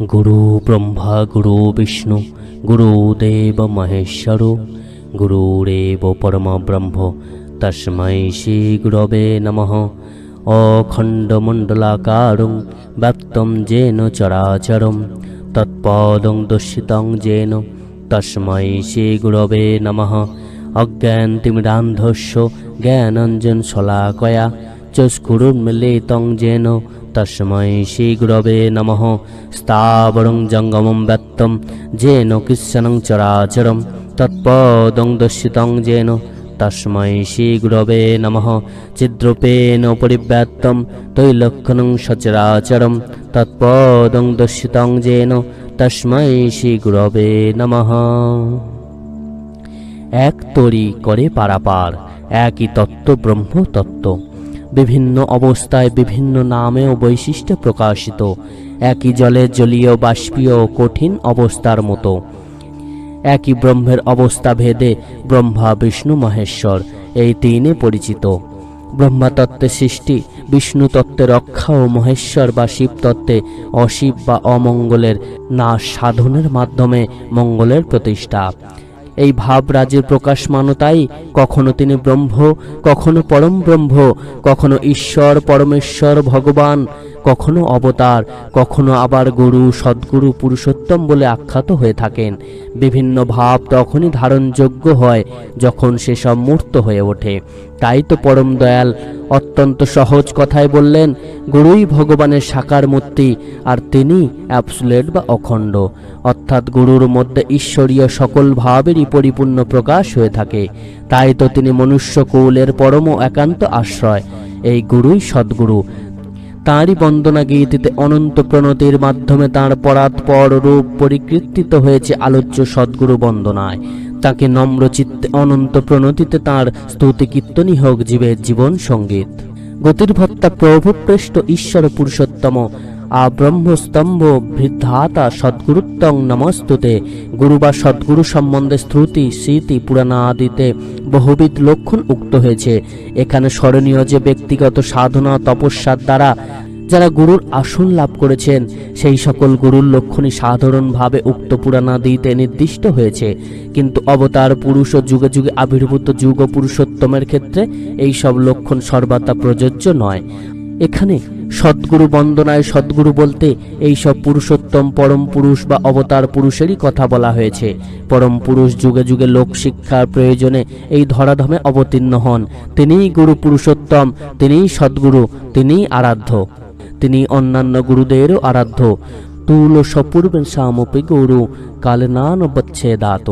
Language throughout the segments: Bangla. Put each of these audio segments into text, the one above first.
গুরু ব্রহ্মা গুরু বিষ্ণু গুরুদেব মহেশ্বর গুরুরেব পরম ব্রহ্ম তস্मै শ্রী গুরবে নমঃ অখণ্ডমণ্ডলাকারং ব্যক্তম যেন চরাচরম তৎপদং দর্শিতং যেন তস্मै শ্রী গুরবে নমঃ অজ্ঞানতিমিরান্ধস্য জ্ঞানঞ্জন শলাকয়া চস্কুরুন্মিলিতং যেন তস্মৈ শ্রীগুরবে নম স্থাবরং জঙ্গমং ব্যক্তম যে কৃষ্ণং চরাচরম তৎপদং দস্যিতং যেন তস্মৈ শীঘ্রবে নম চিদ্রূপেণ পরিব্যাত্তম তৈলক্ষণং সচরাচরম তৎপদং দস্যিতং যেন তস্মৈ শীঘ্রবে নম এক তরি করে পারাপার একই তত্ত্ব ব্রহ্ম তত্ত্ব বিভিন্ন অবস্থায় বিভিন্ন নামে ও বৈশিষ্ট্যে প্রকাশিত। একই জলে জলীয় বাষ্পীয় ও কঠিন অবস্থার মতো। একই ব্রহ্মের অবস্থা ভেদে ব্রহ্মা, বিষ্ণু, মহেশ্বর, এই তিনে পরিচিত। ব্রহ্মা তত্ত্বে সৃষ্টি, বিষ্ণু তত্ত্বে রক্ষা ও মহেশ্বর বা শিব তত্ত্বে অশিব বা অমঙ্গলের নাশ সাধনের মাধ্যমে মঙ্গলের প্রতিষ্ঠা। এই ভাব রাজের প্রকাশ মানতাই কখনো তিনি ব্রহ্ম, কখনো পরম ব্রহ্ম, কখনো ঈশ্বর, পরমেশ্বর, ভগবান। কখনো অবতার, কখনো আবার গুরু, সদ্গুরু, পুরুষোত্তম বলে আখ্যাত হয়ে থাকেন। বিভিন্ন ভাব তখনই ধারণযোগ্য হয় যখন সেসব মূর্ত হয়ে ওঠে। তাই তো পরম দয়াল অত্যন্ত সহজ কথায় বললেন, গুরুই ভগবানের সাকার মূর্তি, আর তিনি অ্যাবসুলেট বা অখণ্ড। অর্থাৎ গুরুর মধ্যে ঈশ্বরীয় সকল ভাবেরই পরিপূর্ণ প্রকাশ হয়ে থাকে। তাই তো তিনি মনুষ্য কৌলের পরম একান্ত আশ্রয়। এই গুরুই সদ্গুরু। তাঁরই বন্দনা গীতিতে অনন্ত প্রণতির মাধ্যমে তাঁর পরাৎপর রূপ পরিকৃতিত হয়েছে আলোচ্য সদ্গুরু বন্দনায়। তাকে নম্রচিত্তে অনন্ত প্রণতিতে তাঁর স্তুতি কীর্তনী হোক জীবের জীবন সংগীত। গতির ভত্তা প্রভুপ্রেষ্ট ঈশ্বর পুরুষোত্তম। আব্রহ্মস্তম্ভ বৃদ্ধাতা সদ্গুরুত্তং নমস্তুতে। গুরু বা সদ্গুরু সম্বন্ধে শ্রুতি স্মৃতি, পুরাণাদিতে বহুবিধ লক্ষণ উক্ত হয়েছে। এখানে স্মরণীয় যে ব্যক্তিগত সাধনা, তপস্যার দ্বারা যারা গুরুর আসন লাভ করেছেন, সেই সকল গুরুর লক্ষণই সাধারণভাবে উক্ত পুরাণাদিতে নির্দিষ্ট হয়েছে। কিন্তু অবতার, পুরুষ ও যুগে যুগে আবির্ভূত যুগ পুরুষোত্তমের ক্ষেত্রে এই সব লক্ষণ সর্বদা প্রযোজ্য নয়। এখানে সদ্গুরু বন্দনায় সদ্গুরু বলতে এই সব পুরুষোত্তম পরম পুরুষ বা অবতার পুরুষেরই কথা বলা হয়েছে। পরম পুরুষ যুগে যুগে লোক শিক্ষার প্রয়োজনে এই ধরাধামে অবতীর্ণ হন। তিনিই গুরু পুরুষোত্তম, তিনিই সদ্গুরু, তিনিই আরাধ্য। তিনি অন্যান্য গুরুদেরও আরাধ্য। তুল সপূর্বেন সামপি গুরু কালনান বচ্ছেদাত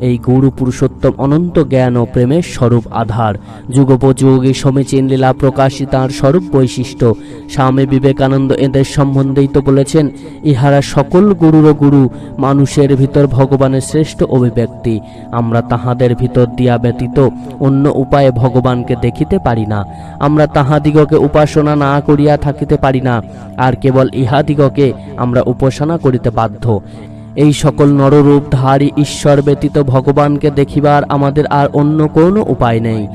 এই গৌর পুরুষোত্তম অনন্ত জ্ঞান ও প্রেমের স্বরূপ আধার। যুগোপযোগী সমীচীন লীলা প্রকাশী তাঁর স্বরূপ বৈশিষ্ট্য। স্বামী বিবেকানন্দ এদের সম্বন্ধেই তো বলেছেন, ইহারা সকল গুরুর গুরু, মানুষের ভিতর ভগবানের শ্রেষ্ঠ অভিব্যক্তি। আমরা তাহাদের ভিতর দিয়া ব্যতীত অন্য উপায়ে ভগবানকে দেখিতে পারি না। আমরা তাহাদিগকে উপাসনা না করিয়া থাকিতে পারি না। আর কেবল ইহাদিগকে আমরা উপাসনা করিতে বাধ্য। এই সকল নররূপ নররূপধারী ঈশ্বর ব্যতীত ভগবানকে দেখিবার আমাদের আর অন্য কোনো উপায় নেই।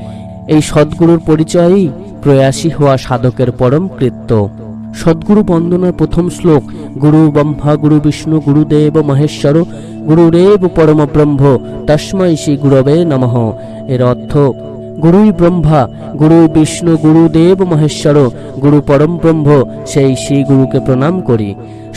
এই সদ্গুরুর পরিচয়ই প্রয়াসী হওয়া সাধকের পরম কৃত্য। সদ্গুরু বন্দনার প্রথম শ্লোক, গুরু ব্রহ্মা, গুরু বিষ্ণু গুরুদেব মহেশ্বর গুরুরেব পরম ব্রহ্ম, তস্মৈ শ্রী গুরবে নমঃ। এর অর্থ গুরুই ব্রহ্মা গুরু বিষ্ণু গুরুদেব মহেশ্বর, গুরু পরম ব্রহ্ম, সেই শ্রী গুরুকে প্রণাম করি।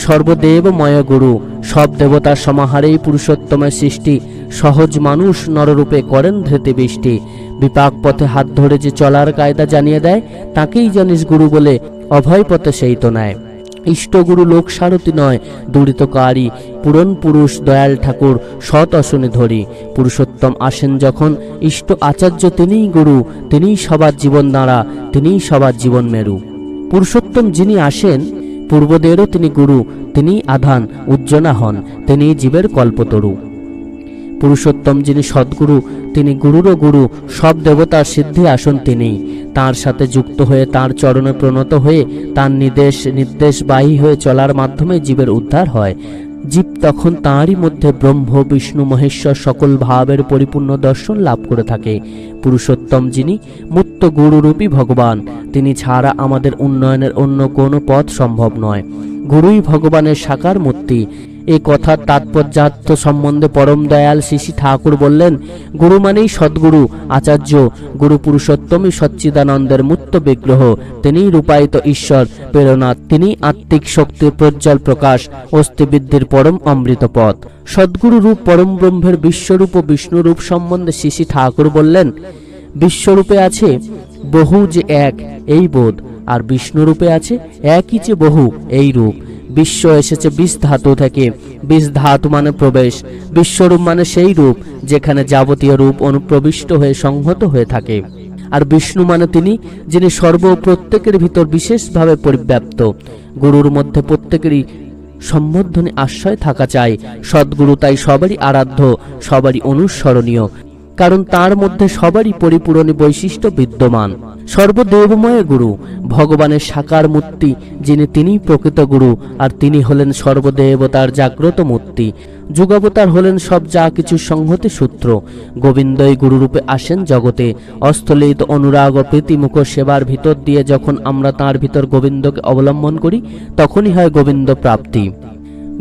সর্বদেবময় গুরু, সব দেবতার সমাহারেই পুরুষোত্তমের সৃষ্টি, সহজ মানুষ নররূপে করেন ধৃতি বৃষ্টি। বিপাক পথে হাত ধরে যে চলার কায়দা জানিয়ে দেয়, তাকেই জানিস গুরু বলে অভয় পথে সেই তো নেয় ইষ্টগুরু লোক সারথি নয় দুরিতকারী পূরণ পুরুষ দয়াল ঠাকুর সৎ আসনে ধরি। পুরুষোত্তম আসেন যখন, ইষ্ট আচার্য তিনিই গুরু, তিনিই সবার জীবন দাঁড়া, তিনিই সবার জীবন মেরু। পুরুষোত্তম যিনি আসেন, পূর্বদেরও তিনি গুরু তিনি আধান উজ্জনা হন তিনি জীবের কল্পতরু। পুরুষোত্তম যিনি সদ্গুরু, তিনি গুরুরও গুরু, সব দেবতার সিদ্ধি আসন তিনি। তার সাথে যুক্ত হয়ে তার চরণে প্রণত হয়ে তার নির্দেশ, নির্দেশবাহী হয়ে চলার মাধ্যমে জীবের উদ্ধার হয়। জীব তখন তাঁরই মধ্যে ব্রহ্ম, বিষ্ণু, মহেশ্বর সকল ভাবের পরিপূর্ণ দর্শন লাভ করে থাকে। পুরুষোত্তম যিনি মুক্ত গুরুরূপী ভগবান, তিনি ছাড়া আমাদের উন্নয়নের অন্য কোনো পথ সম্ভব নয়। গুরুই ভগবানের সাকার মূর্তি। এই কথার তাৎপর্যার্থ সম্বন্ধে পরম দয়াল শ্রী ঠাকুর বললেন, গুরু মানেই সদ্গুরু, আচার্য। গুরু পুরুষোত্তমই সচ্চিদানন্দের মূর্ত বিগ্রহ। তিনিই রূপায়িত ঈশ্বর প্রেরণা তিনি আত্মিক শক্তির প্রজ্জ্বল প্রকাশ অস্থিবৃদ্ধির পরম অমৃত পথ সদ্গুরু রূপ পরম ব্রহ্মের বিশ্বরূপ ও বিষ্ণুরূপ সম্বন্ধে শ্রী ঠাকুর বললেন, বিশ্বরূপে আছে বহু যে এক, এই বোধ। আর বিষ্ণুরূপে আছে একই যে বহু, এই রূপ। বিশ্ব এসেছে বিষ ধাতু থেকে। বিষ ধাতু মানে প্রবেশ। বিশ্বরূপ মানে সেই রূপ, যেখানে যাবতীয় রূপ অনুপ্রবিষ্ট হয়ে সংহত হয়ে থাকে। আর বিষ্ণু মানে তিনি, যিনি সর্ব প্রত্যেকের ভিতর বিশেষভাবে পরিব্যাপ্ত। গুরুর মধ্যে প্রত্যেকেরই সম্বোধনে আশ্রয় থাকা চাই। সদ্গুরু তাই সবারই আরাধ্য, সবারই অনুসরণীয়। কারণ তার মধ্যে সবারই পরিপূরণী বৈশিষ্ট্য বিদ্যমান। সর্বদেবময় গুরু, ভগবানের সাকার মূর্তি, যিনি তিনিই প্রকৃত গুরু, আর তিনি হলেন সর্বদেবতার জাগ্রত মূর্তি। যুগাবতার হলেন সব যা কিছু সংহতি সূত্র। গোবিন্দই গুরুরূপে আসেন জগতে, অস্থলিত অনুরাগ ও প্রীতিমুখ সেবার ভিতর দিয়ে যখন আমরা তার ভিতর গোবিন্দকে অবলম্বন করি, তখনই হয় গোবিন্দ প্রাপ্তি।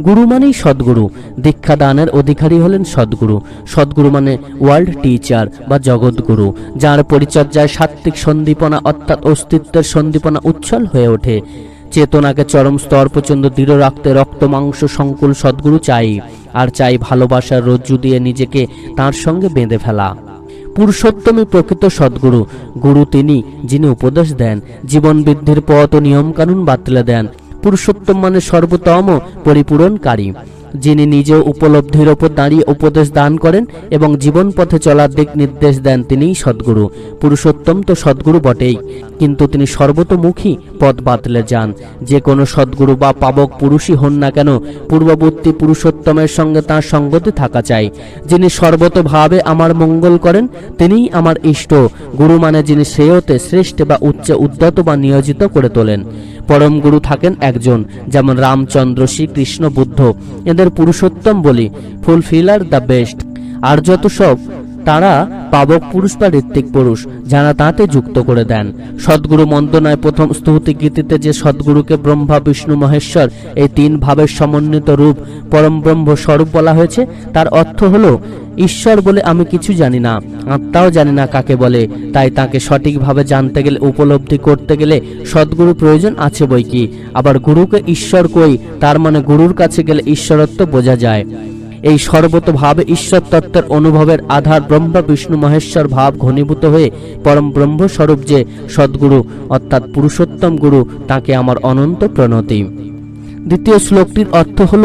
গুরু মানেই সদ্গুরু। দীক্ষা দানের অধিকারী হলেন সদ্গুরু। সদ্গুরু মানে ওয়ার্ল্ড টিচার বা জগৎগুরু, যার পরিচর্যায় সাত্ত্বিক সন্দীপনা অর্থাৎ অস্তিত্বের সন্দীপনা উচ্ছল হয়ে ওঠে। চেতনাকে চরম স্তর পর্যন্ত দৃঢ় রাখতে রক্ত, মাংস, সংকুল সদ্গুরু চাই, আর চাই ভালোবাসার রজ্জু দিয়ে নিজেকে তার সঙ্গে বেঁধে ফেলা। পুরুষোত্তমী প্রকৃত সদ্গুরু। গুরু তিনি, যিনি উপদেশ দেন, জীবন বৃদ্ধির পথ ও নিয়মকানুন বাতলে দেন পুরুষোত্তম মানে সর্বোত্তম পরিপূরণকারী। যিনি নিজেও উপলব্ধির ওপর দাঁড়িয়ে উপদেশ দান করেন এবং জীবন পথে চলার দিক নির্দেশ দেন তিনিই সদ্গুরু। পুরুষোত্তম তো সদ্গুরু বটেই, কিন্তু তিনি সর্বতোমুখী পথ বাতলে যান। যে কোনো সদ্গুরু বা পাবক পুরুষই হন না কেন, পূর্ববর্তী পুরুষোত্তমের সঙ্গে তার সঙ্গতি থাকা চাই। যিনি সর্বতভাবে আমার মঙ্গল করেন, তিনিই আমার ইষ্ট। গুরু মানে যিনি শ্রেয়তে শ্রেষ্ঠ বা উচ্চ উদ্যত বা নিয়োজিত করে তোলেন। পরম গুরু থাকেন একজন, যেমন রামচন্দ্র শ্রীকৃষ্ণ বুদ্ধ। এদের পুরুষোত্তম বলি ফুলফিলার দ্য বেস্ট আর যত সব তারা পাবক পুরুষ বা ঋত্বিক পুরুষ, যারা তাতে যুক্ত করে দেন। সদ্গুরু মন্দনায় প্রথম স্তুতি গীতিতে যে সদ্গুরুকে ব্রহ্মা, বিষ্ণু, মহেশ্বর এই তিন ভাবের সমন্বিত রূপ পরম ব্রহ্ম স্বরূপ বলা হয়েছে, তার অর্থ হলো, ঈশ্বর বলে আমি কিছু জানি না, আত্মাও জানি না কাকে বলে, তাই তাকে সঠিকভাবে জানতে গেলে, উপলব্ধি করতে গেলে সদ্গুরু প্রয়োজন আছে বই কি, আবার গুরুকে ঈশ্বর কই, তার মানে গুরুর কাছে গেলে ঈশ্বরত্ব বোঝা যায়। এই সর্বতভাবে ঈশ্বর তত্ত্বের অনুভবের আধার ব্রহ্ম, বিষ্ণু, মহেশ্বর ভাব ঘনীভূত হয়ে পরম ব্রহ্মস্বরূপ যে সদ্গুরু, অর্থাৎ পুরুষোত্তম গুরু, তাকে আমার অনন্ত প্রণতি। দ্বিতীয় শ্লোকটির অর্থ হল,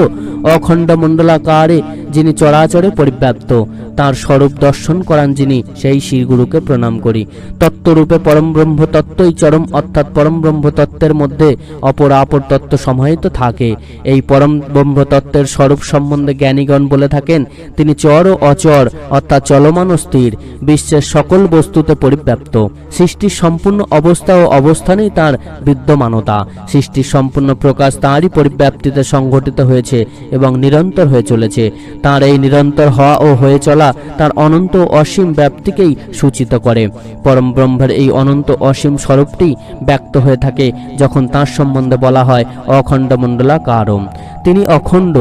অখণ্ড মণ্ডলাকারে যিনি চরাচরে পরিব্যাপ্ত, তার স্বরূপ দর্শন করান যিনি, সেই শ্রীগুরুকে প্রণাম করি। তত্ত্বরূপে পরম ব্রহ্ম তত্ত্বই চরম, অর্থাৎ পরম ব্রহ্ম তত্ত্বের মধ্যে অপর অপর তত্ত্ব সমাহিত থাকে। এই পরম ব্রহ্ম তত্ত্বের স্বরূপ সম্বন্ধে জ্ঞানীগণ বলে থাকেন, তিনি চর ও অচর, অর্থাৎ চলমান ও স্থির, বিশ্বের সকল বস্তুতে পরিব্যাপ্ত। সৃষ্টির সম্পূর্ণ অবস্থা ও অবস্থানেই তার বিদ্যমানতা। সৃষ্টির সম্পূর্ণ প্রকাশ তাঁরই পরিব্যাপ্তিতে সংঘটিত হয়েছে এবং নিরন্তর হয়ে চলেছে। তার এই নিরন্তর হওয়া ও হয়ে চলা তার অনন্ত অসীম ব্যাপ্তিকেই সূচিত করে। পরম ব্রহ্মের এই অনন্ত অসীম স্বরূপটি ব্যক্ত হয়ে থাকে যখন তার সম্বন্ধে বলা হয় অখণ্ড মণ্ডলাকারম তিনি অখণ্ড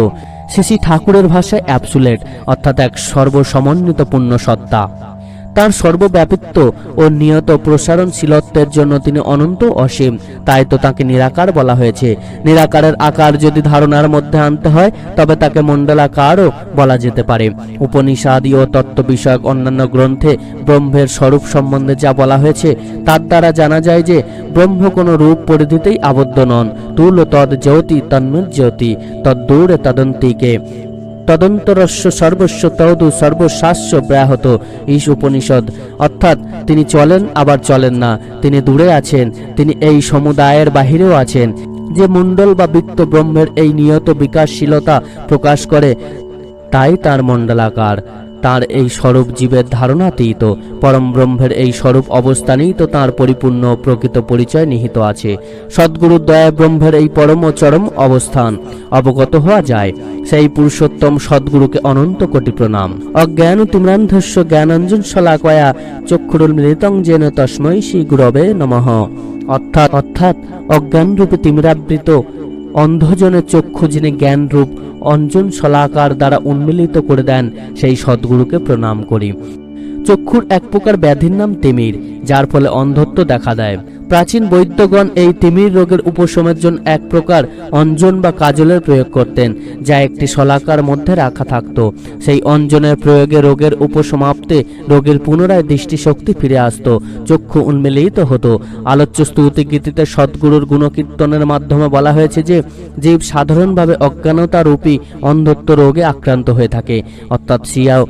শ্রী ঠাকুরের ভাষায় অ্যাপসুলেট অর্থাৎ এক সর্বসমন্বিত পূর্ণ সত্তা। তার সর্বব্যাপিত্ব ও নিয়ত প্রসারণশীলত্বের জন্য তিনি অনন্ত অসীম। তাই তো তাকে নিরাকার বলা হয়েছে। নিরাকারের আকার যদি ধারণার মধ্যে আনতে হয়, তবে তাকে মণ্ডলাকারও বলা যেতে পারে। উপনিষাদি ও তত্ত্ব বিষয়ক অন্যান্য গ্রন্থে ব্রহ্মের স্বরূপ সম্বন্ধে যা বলা হয়েছে, তার দ্বারা জানা যায় যে ব্রহ্ম কোনো রূপ পরিধিতেই আবদ্ধ নন। তুল তদ জ্যোতি তন্মের জ্যোতি তদ্দূরে তদন্তিকে। তদন্তরস্য সর্বস্ব তদু সর্বশাস্য ব্যাহত ইস উপনিষদ। অর্থাৎ তিনি চলেন, আবার চলেন না। তিনি দূরে আছেন, তিনি এই সমুদায়ের বাহিরেও আছেন। যে মণ্ডল বা বৃত্ত ব্রহ্মের এই নিয়ত বিকাশশীলতা প্রকাশ করে, তাই তার মণ্ডলাকার। তার এই স্বরূপ জীবের ধারণাতেই তো পরম ব্রহ্মের এই স্বরূপ অবস্থানেই তো তার পরিপূর্ণ প্রকৃত পরিচয় নিহিত আছে। সদ্গুরুর দয়া ব্রহ্মের এই পরম ও চরম অবস্থান। অবগত হওয়া যায়, সেই পুরুষোত্তম সদ্গুরুকে অনন্ত কোটি প্রণাম। অজ্ঞান তিম্রান্ধস্য জ্ঞানাঞ্জন শলাকয়া চক্ষুরুল মৃতং যেন তস্মৈ শ্রী গুরবে নমঃ। অর্থাৎ অর্থাৎ অজ্ঞান রূপে তিমিরাবৃত অন্ধজনের চক্ষু যিনি জ্ঞান রূপ অঞ্জন শলাকার দ্বারা উন্মিলিত করে দেন সেই সদ্গুরুকে প্রণাম করি। চক্ষুর এক প্রকার ব্যাধির নাম তিমির, যার ফলে অন্ধত্ব দেখা দেয়। প্রাচীন বৈদ্যগণ এই তিমির রোগের উপশমের জন্য এক প্রকার অঞ্জন বা কাজলের প্রয়োগ করতেন, যা একটি শলাকার মধ্যে রাখা থাকত। সেই অঞ্জনের প্রয়োগে রোগের উপসমাপ্তে রোগের পুনরায় দৃষ্টিশক্তি ফিরে আসত, চক্ষু উন্মিলিত হতো। আলোচ্য স্তুতি গীতিতে সদ্গুরুর গুণকীর্তনের মাধ্যমে বলা হয়েছে যে, জীব সাধারণভাবে অজ্ঞানতা রূপী অন্ধত্ব রোগে আক্রান্ত হয়ে থাকে। অর্থাৎ সিয়াও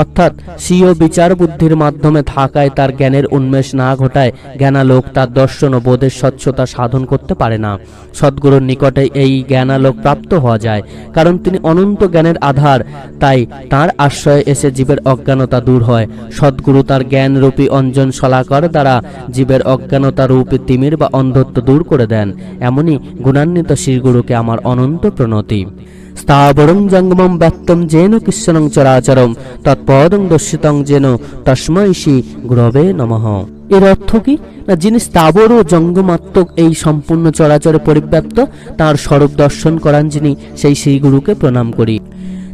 অর্থাৎ স্বীয় বিচার বুদ্ধির মাধ্যমে থাকায় তার জ্ঞানের উন্মেষ না ঘটায় জ্ঞানালোক তার দর্শন ও বোধের স্বচ্ছতা সাধন করতে পারে না। সদ্গুরুর নিকটে এই জ্ঞানালোক প্রাপ্ত হওয়া যায়, কারণ তিনি অনন্ত জ্ঞানের আধার, তাই তার আশ্রয়ে এসে জীবের অজ্ঞানতা দূর হয়। সদ্গুরু তার জ্ঞানরূপী অঞ্জন শলাকর দ্বারা জীবের অজ্ঞানতা রূপী তিমির বা অন্ধত্ব দূর করে দেন। এমনই গুণান্বিত শ্রীগুরুকে আমার অনন্ত প্রণতি। স্থাবরং জঙ্গমম ব্যক্তম যেন কৃষ্ণং চরাচরম, তৎপদং দর্শিতং যেন তস্মৈ শ্রী গুরবে নমঃ। এর অর্থ কি? না, যিনি স্থাবর ও জঙ্গমাত্মক এই সম্পূর্ণ চরাচরে পরিব্যাপ্ত, তার স্বরূপ দর্শন করান যিনি সেই শ্রীগুরুকে প্রণাম করি।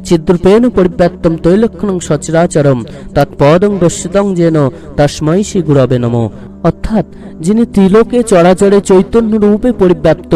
চিদ্রূপেণ পরিব্যাপ্তম তৈলক্ষণং সচরাচরম তৎপদং দর্শিতং যেন তস্মৈ শ্রী গুরবে নম। অর্থাৎ, যিনি ত্রিলোকে চরাচরে চৈতন্য রূপে পরিব্যাপ্ত,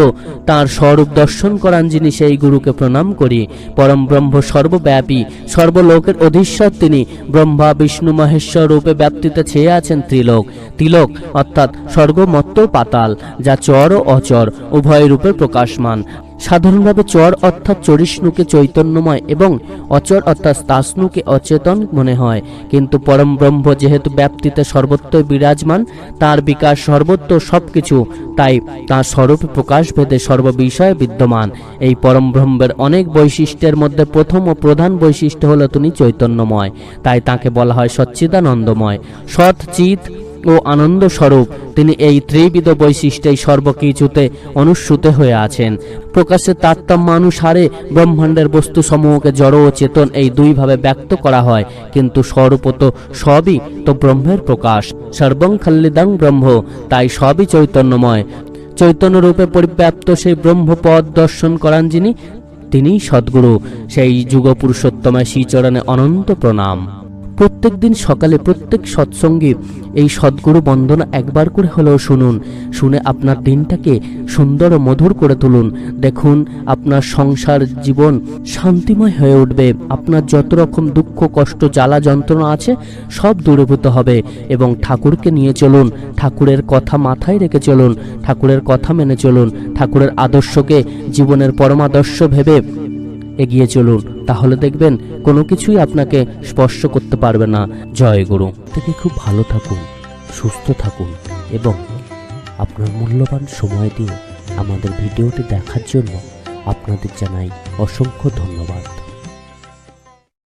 তার স্বরূপ দর্শন করান যিনি সেই গুরুকে প্রণাম করি। পরম ব্রহ্ম সর্বব্যাপী, সর্বলোকের অধীশ্বর তিনি, ব্রহ্মা, বিষ্ণু, মহেশ্বর রূপে ব্যাপ্তিতে ছেয়ে আছেন ত্রিলোক। তিলক অর্থাৎ স্বর্গমত্ত পাতাল, যা চর ও অচর, উভয় রূপে প্রকাশমান। সাধারণভাবে চর অর্থাৎ চরিষ্ণুকে চৈতন্যময় এবং অচর অর্থাৎ স্তাস্নুকে অচেতন মনে হয়। কিন্তু পরম ব্রহ্ম যেহেতু ব্যাপ্তিতে সর্বত্রই বিরাজমান, তার বিকাশ সর্বত্র সবকিছু, তাই তার স্বরূপ প্রকাশ ভেদে সর্ববিষয়ে বিদ্যমান। এই পরম ব্রহ্মের অনেক বৈশিষ্ট্যের মধ্যে প্রথম ও প্রধান বৈশিষ্ট্য হলো তিনি চৈতন্যময়, তাই তাকে বলা হয় সচ্চিদানন্দময়। সৎ চিত ও আনন্দ স্বরূপ তিনি এই ত্রিবিধ বৈশিষ্ট্যেই সর্বকিছুতে অনুসূত হয়ে আছেন। প্রকাশ্যে তারতম্য অনুসারে ব্রহ্মাণ্ডের বস্তু সমূহকে জড় ও চেতন এই দুইভাবে ব্যক্ত করা হয়, কিন্তু স্বরূপত সবই তো ব্রহ্মের প্রকাশ। সর্বং খাল্লিদাং ব্রহ্ম, তাই সবই চৈতন্যময়। চৈতন্য রূপে পরিব্যাপ্ত সেই ব্রহ্মপদ দর্শন করান যিনি, তিনিই সদ্গুরু। সেই যুগ পুরুষোত্তমায় শ্রীচরণে অনন্ত প্রণাম। প্রত্যেক দিন সকালে প্রত্যেক সৎসঙ্গী এই সদ্গুরু বন্দনা একবার করে হলেও শুনুন। শুনে আপনার দিনটাকে সুন্দর ও মধুর করে তুলুন। দেখুন, আপনার সংসার জীবন শান্তিময় হয়ে উঠবে। আপনার যত রকম দুঃখ, কষ্ট, জ্বালা, যন্ত্রণা আছে, সব দূরীভূত হবে এবং ঠাকুরকে নিয়ে চলুন। ঠাকুরের কথা মাথায় রেখে চলুন। ঠাকুরের কথা মেনে চলুন। ঠাকুরের আদর্শকে জীবনের পরমাদর্শ ভেবে এগিয়ে চলুন, তাহলে দেখবেন কোনো কিছুই আপনাকে স্পর্শ করতে পারবে না। জয় গুরু। থেকে খুব ভালো থাকুন, সুস্থ থাকুন এবং আপনার মূল্যবান সময় দিয়ে আমাদের ভিডিওটি দেখার জন্য আপনাদের জানাই অসংখ্য ধন্যবাদ।